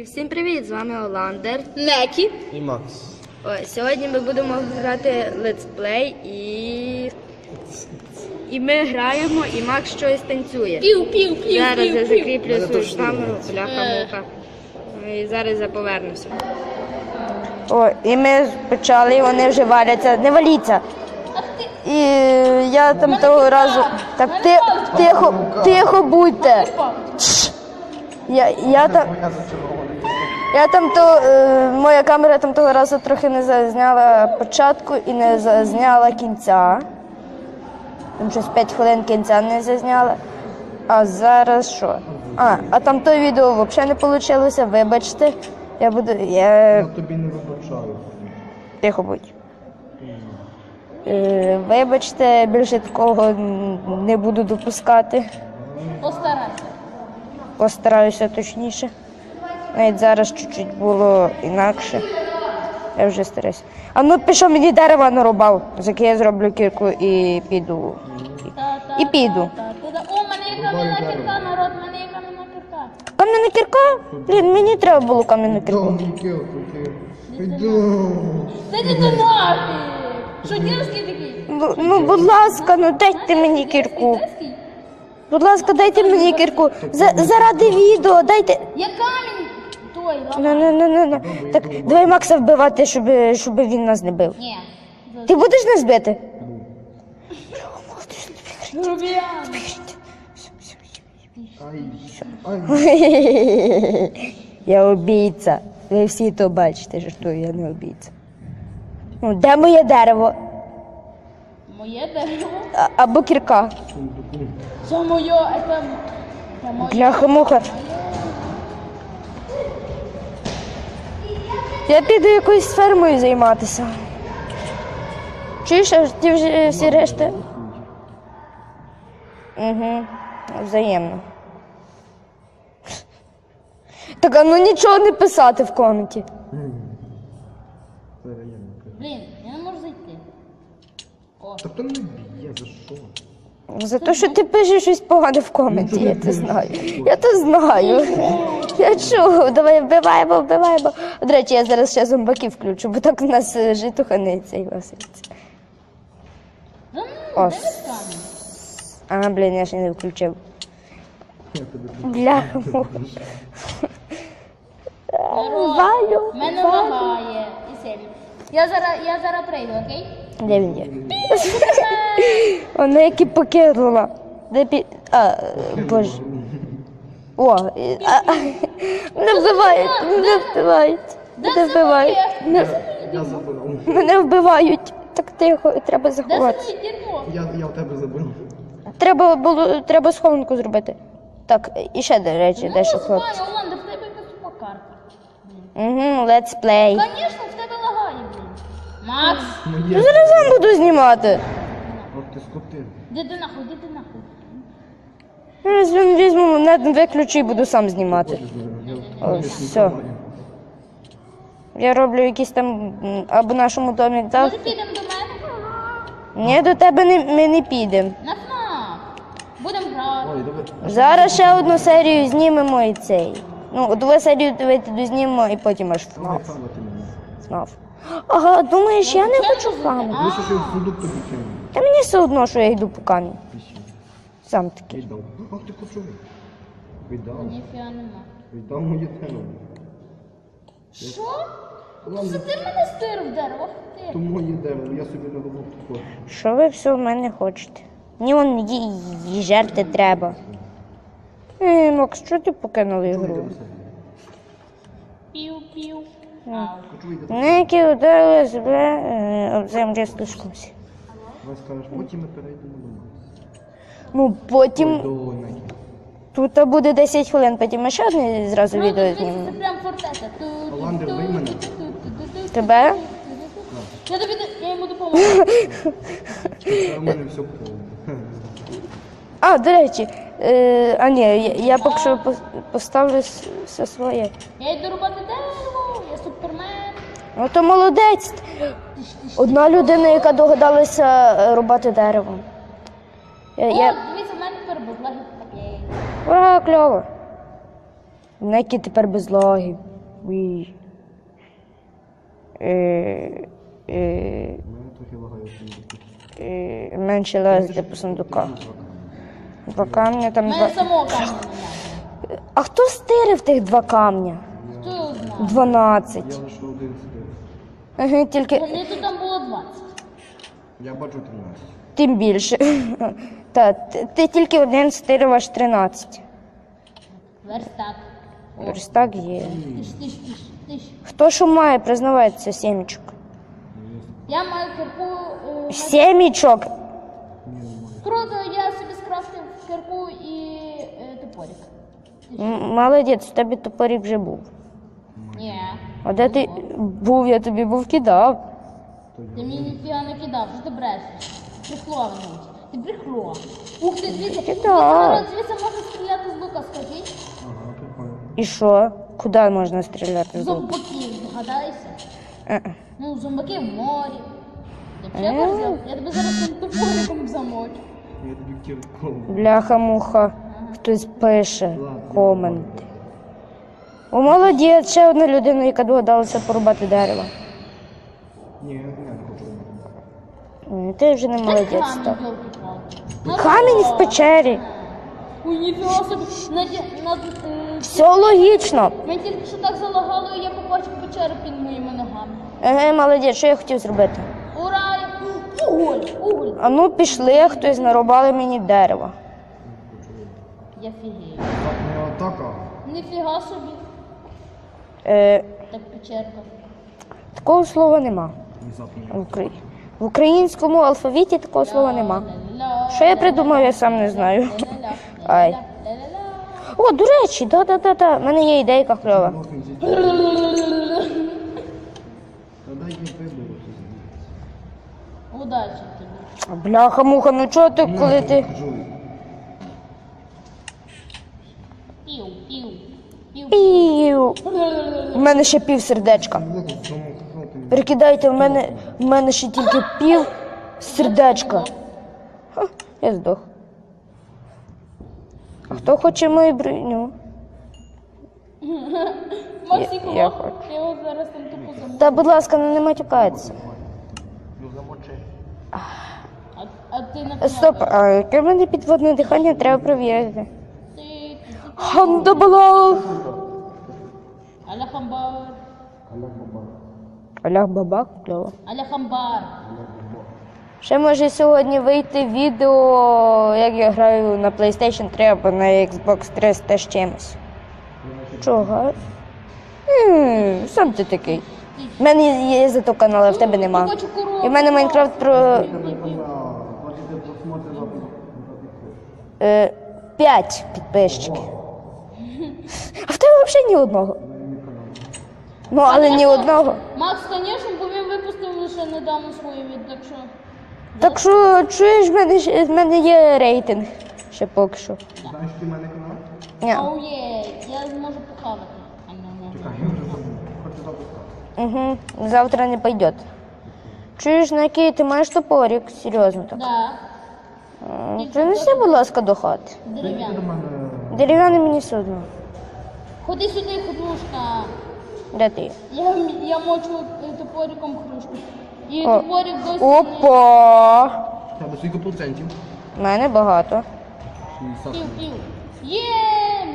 Всім привіт! З вами Оландер. Некі. І Макс. Ой, сьогодні ми будемо грати летсплей і. І ми граємо, і Макс щось танцює. Пів, пів, пів, Зараз пів, я пів. закріплю Мене свою камеру, бляха-муха. І зараз я повернуся. О, і ми почали, і вони вже валяться. Не валіться. І я там того разу. Так ти, тихо, тихо будьте. Чш. Я, я там. Я там то, е, моя камера там того разу трохи не зазняла початку і не зазняла кінця. Там щось 5 хвилин кінця не зазняла. А зараз що? А, а там то відео взагалі не вийшло, вибачте. Я буду. Я... Я тобі не вибачаю. Тихо будь. Е, вибачте, більше такого не буду допускати. Постарайся. Постараюся точніше. Навіть зараз чуть-чуть було інакше. Я вже стараюся. А ну пішов мені дерева нарубав, за яке я зроблю кірку і піду. І піду. О, мене є кам'яна кірка, народ, мене є кам'яна кірка. Кам'яна кірка? Блін, мені треба було кам'яну кірку. Йду. До нафіг! Що дірський такий? Ну, ну, будь ласка, ну дайте мені кірку. Будь ласка, дайте мені кірку. За, заради відео, дайте. Я камінь! Той, Ну, ламай. ну, ну, ну, ну. Так, давай Макса вбивати, щоб, щоб він нас не бив. Ні. Ти будеш нас бити? Грубіян. Я убійця. Ви всі то бачите, що я не убійця. Ну, де моє дерево? Моє дерево. А, або кірка. Це... Це моє. Бляха-муха. Я піду якоюсь фермою займатися. Чуєш, а ті вже всі решта? Угу, взаємно. Так, а ну нічого не писати в коменті. Блін, я не можу зайти. О, Та то не б'є, за що? За те, що ти пишеш щось погане в коменті, я це знаю. Я це знаю. Я чув, давай вбиваємо, вбиваємо. До речі, я зараз ще зомбаків включу, бо так у нас е, жито ханиться і васиться. О, де весь камінь? А, блін, я ще не включив. Я тобі Валю, Мене лагає. Я зараз, я зараз прийду, окей? Де він є? Вона які покинула. Де пі... А, боже. О, і- а, а, не вбивають, не вбивають, не вбивають. Не- Я. Мене вбивають. Так тихо, треба заховатися. Я, я в тебе забрав. Треба було, треба схованку зробити. Так, і ще, до речі, Ну, дещо знаю, хлопці. Оланда, в тебе якась карта. Угу, let's play. Звісно, Макс, Я зараз сам буду знімати. От ти скотин. де ти нахуй, де ти нахуй? Зараз він візьму, не виключу і буду сам знімати. О, все. Я роблю якийсь там або нашому домі дав. Може підемо до мене? Ні, до тебе не, ми не підемо. На ФНАФ. Будемо грати. Ой, давай. Зараз ще одну серію знімемо і цей. Ну, дві серію давайте дознімемо і потім аж ФНАФ. мене. ФНАФ. Ага, думаєш, я не хочу ти фану. А. Ну, що в сундук тобі. Та мені все одно, що я йду по камінь. Сам такий. Віддав. Ах ти кочовий. Віддав. Ніфіга нема. Віддав моє тело. Що? Це ти мене стир в дерево? То Ти. моє дерево, я собі не наробив тако. Що ви все в мене хочете? Ні, вон ї- жерти треба. Е, Макс, що ти покинув ігру? Де ти? Ударили себе об землю слишкомся. Давай скажеш, потім ми перейдемо до нас. Ну, потім До Некі. тут буде 10 хвилин, потім ми ще одне зразу Ну, відео знімемо. Це прям фортеця. Ту- вбий мене. ту- ту- ту- ту- Тебе? Я тобі не- я йому допоможу. У мене все. А, до речі, е, а ні, я, я поки що пос- поставлю с- все своє. Я йду рубати дерево. Ну то молодець. Одна людина, яка догадалася е, рубати дерево. Я, О, я... дивіться, в мене тепер безлаги окей. Ура, кльово. Некі тепер без логів. Вій. Е, е, Мене е, менше лазити по сундуках. Два камня там два. мене самого камня немає. А хто стирив тих два камня? Хто його знає? Дванадцять. Я лише один сидив. Ага, тільки Мені тут там було 20. Я бачу 13. тим більше. Та, ти, ти тільки один стирив аж 13. Верстак. Верстак є. Тиш, тиш, тиш, тиш. Хто що має, признавається, сімічок. Я маю кирку. е, Сімічок! Круто, я собі скрафтив кирку і е, топорик. М- Молодець, у тебе топорик вже був. Ні. А де ти був, я тобі був кидав. Ти мені ніфіга не кидав, що ти брешеш? Брехло мені. Ти брехло. Ух ти, дивіться, Кидав. звідси можна стріляти з лука, скажіть. Ага, прикольно. І що? Куди можна стріляти з луку? Зомбаків, догадаєшся? Е-е. Ну, зомбаки в морі. Ти б ще взяв? Я тебе зараз цим топориком замочу. Я тобі кірком. Бляха-муха. Хтось пише коменти. О, молодець, ще одна людина, яка догадалася порубати дерево. Ні, я не хочу. Ти вже не молодець Камінь став. Камінь в печері. Ой, ніфіга собі. Наді- над, е, Все логічно. Мені тільки що так залагало, і я побачив печеру під моїми ногами. Еге, молодець, що я хотів зробити? Ура! Уголь! Уголь! А ну пішли, хтось нарубали мені дерево. Я фігію. Не атака. Ніфіга собі. Е, Так печерка. такого слова нема. В, Украї- в українському алфавіті такого слова нема. Що я придумав, я сам не знаю. Ай. О, до речі, да-да-да-да. У мене є ідейка кльова. Удачі тобі. Бляха-муха, ну чого ти, коли ти. Жуй. Пів, пів, пів. Пів. У мене ще пів сердечка. Велику. Прикидайте, в мене, в мене ще тільки пів сердечка. Ха, я здох. А хто хоче мою броню? Максик, Я- я хочу. його зараз там тупо. Та, будь ласка, ну не матюкайтеся. Ну. А, а ти на Стоп, а яке в мене підводне дихання треба перевірити. Ти, ти, ти. Хандабалах! Аля хамбар. Олег Бабак, кльово. Аля хамбар. Ще може сьогодні вийти відео, як я граю на PlayStation 3 або на Xbox 300 з чимось. Чого? М, Сам ти такий. У мене є зато канал, а в тебе нема. І в мене Майнкрафт про Хочете просмотри е, 5 підписчиків. А в тебе взагалі ні одного. Ну, але ні одного. Макс, звісно, бо він випустив лише недавно своє від, так що. Так що чуєш, в мене, ще- в мене є рейтинг. Ще поки що. Знаєш, ти в мене канал? Ні. Оу є, я зможу похавати. А, ну, ну. Чекай, я вже забув. Хочу запускати. Угу. Завтра не пойдет. Чуєш, на який ти маєш топорик? Серйозно так. Да, М, Принеси, будь ласка, до хати. Ти дерев'яний. до мене Дерев'яний мені все одно. Ходи сюди, ходрушка. Де ти? Я, я мочу е, топориком хрушку. І О. топорик досі. Опа! тебе скільки процентів? У мене багато. 60. Пів, пів. Є,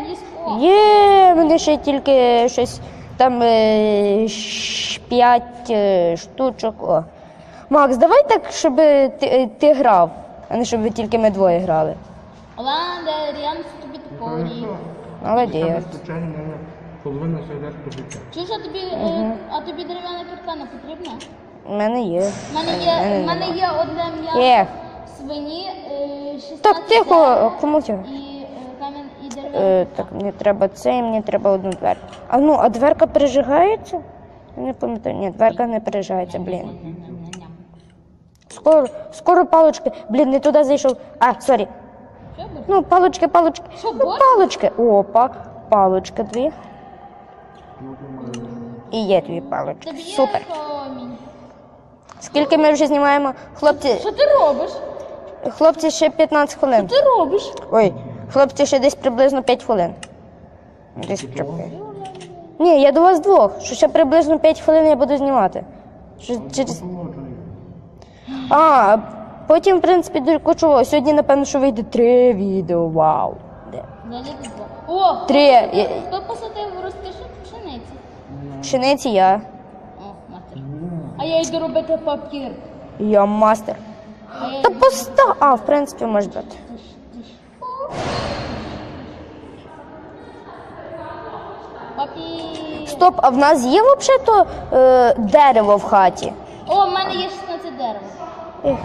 місько. Є, мене ще тільки щось там е, щ- п'ять е, штучок. О. Макс, давай так, щоб ти, е, ти грав, а не щоб тільки ми двоє грали. Ладно, Ріан, тобі топорик. Молодець. Звичайно, мене половина сердечко життя. Чуєш, а тобі, е, а тобі дерев'яна кірка не потрібна? У мене є. У мене є, в мене є одне м'ясо Є. свині, е, 16 Так, тихо, дерева кому і е, камінь, і дерев'яна Е, так, мені треба це, і мені треба одну дверку. А ну, а дверка пережигається? Я не пам'ятаю, ні, дверка не пережигається, блін. Ням-ням-ням. Скоро, скоро палочки. Блін, не туди зайшов. А, сорі. Що? Ну, палочки, палочки. Що, Ну, палочки. Опа, палочки дві. І є дві палочки. Супер. Скільки ми вже знімаємо? Хлопці, Що ти робиш? хлопці ще 15 хвилин. Ти робиш? Ой, хлопці ще десь приблизно 5 хвилин. Десь. Ні, я до вас двох. Що ще приблизно 5 хвилин я буду знімати. Що через... А, потім, в принципі, до кучового. Сьогодні, напевно, що вийде три відео. Вау. Де? О! Три. Я- Хто посадив? Пшениці я. О, мастер. А я йду робити папір. Я мастер. Я Та йду... постав. А, в принципі, може бути. Папір. Стоп, а в нас є взагалі то е, дерево в хаті? О, в мене є 16 дерева. Ех,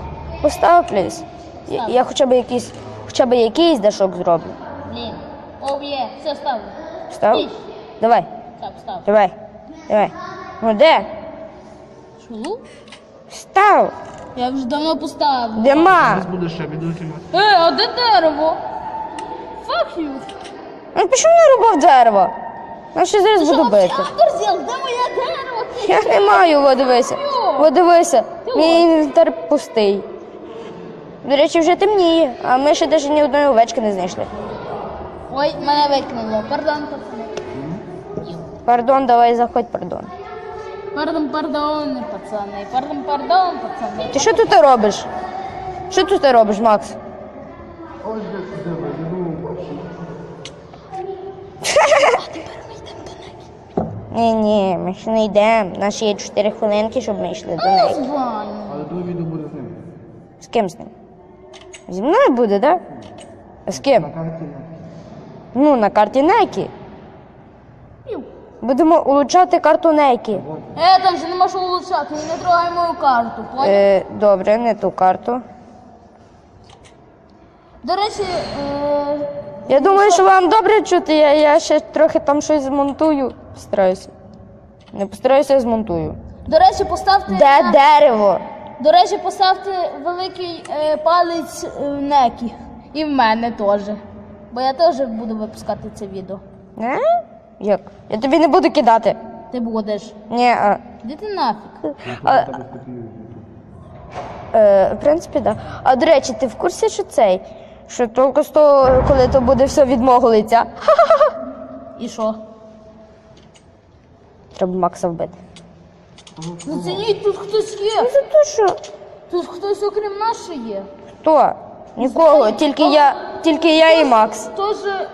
Постав, пліз. Я, я хоча б якийсь, хоча б якийсь дашок зроблю. Блін. О, є. Все, ставлю. Став? Давай, Став, став. давай, давай. Ну де? Шулу? Став. Я вже давно поставив. Дема. Зараз буде ще. Е, а де дерево? Fuck you. Ну пішов не рубав дерево. Ну що зараз буду бити. Де моє дерево? Я не маю, во дивися. Во дивися. Мій інвентар пустий. До речі, вже темніє, а ми ще навіть ні одної овечки не знайшли. Ой, мене викинуло. Пардон, пацани. Пардон, давай заходь, пардон. Пардон, пардон, пацани. Пардон, пардон, пацани. Ти що тут робиш? Що тут ти робиш, Макс? Ось де Ні, ні, ми ще не йдемо. У нас є 4 хвилинки, щоб ми йшли до неї. Але друге відео буде з ним. З ким з ним? Зі мною буде, так? Да? А з ким? На карті на. Ну, на карті Некі. Будемо улучшати карту Некі. Е, там же нема що улучшати, не трогай мою карту? Е, добре, не ту карту. До речі, е, Я думаю, що вам добре чути, я, я ще трохи там щось змонтую. Постараюся. Не постараюся, а змонтую. до речі, поставте. Де на- дерево? До речі, поставте великий е, палець е, некі. І в мене теж. Бо я теж буду випускати це відео. Не? Як? Я тобі не буду кидати. Ти будеш. Ні, а, Іди ти нафіг. а, е, в принципі, так. Да. А до речі, ти в курсі, що цей? Що тільки з того, коли то буде все від мого лиця. І що? Треба Макса вбити. Зацініть, тут хтось є. Ну, За те, що? Тут хтось окрім нас ще є. Хто? Нікого, тільки я, тільки я і Макс. Хто ж е?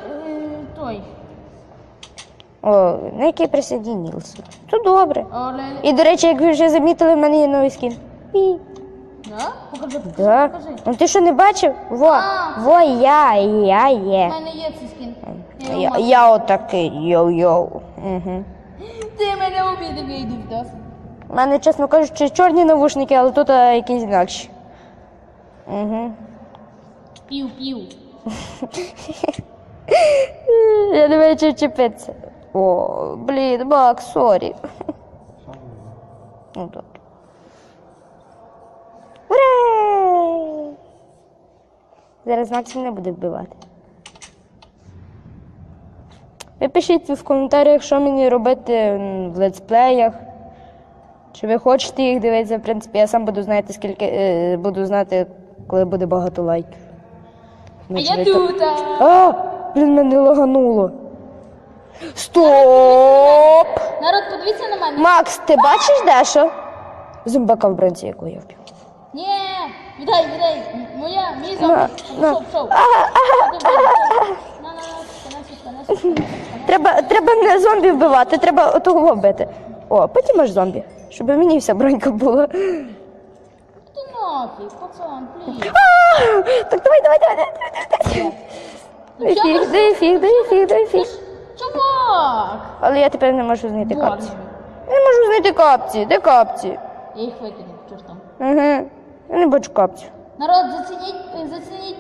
О, на який присоединився. То добре. І, до речі, як ви вже замітили, в мене є новий скін. Пі. Да? Покажи, покажи, Да. покажи. Ну ти що не бачив? Во, А. во я, я У є. мене є цей скін. Я його Я, маю. я отакий, йоу-йоу. Угу. Ти мене обідав, я йду в дос. У мене, чесно кажучи, чорні навушники, але тут а, якісь інакші. Угу. Пів, пів. Я не бачу вчепитися. О, блін, Макс, сорі. Ну добре. Ура! Зараз Максим не буде вбивати. Ви пишіть в коментарях, що мені робити в летсплеях. Чи ви хочете їх дивитися, в принципі, я сам буду знати, скільки е, буду знати, коли буде багато лайків. А я тут. а, блін, мене лагануло. Стоп! Народ, подивіться на мене. Макс, ти бачиш дещо? Зомбака в бронці, яку я вбив. Ні, віддай, віддай. Моя, мій зомбі. Треба, треба не зомбі вбивати, треба отого вбити. О, потім аж зомбі, щоб мені вся бронька була. Ти нафіг, пацан, пліз. Так давай, давай, давай, давай, давай. Дай фіг, дай фіг, дай фіг, дай фіг. Чувак! Але я тепер не можу знайти Борг. капці. Не можу знайти капці. Де капці? Я їх викинув, чортом. Угу. Я не бачу капці. Народ, зацініть, зацініть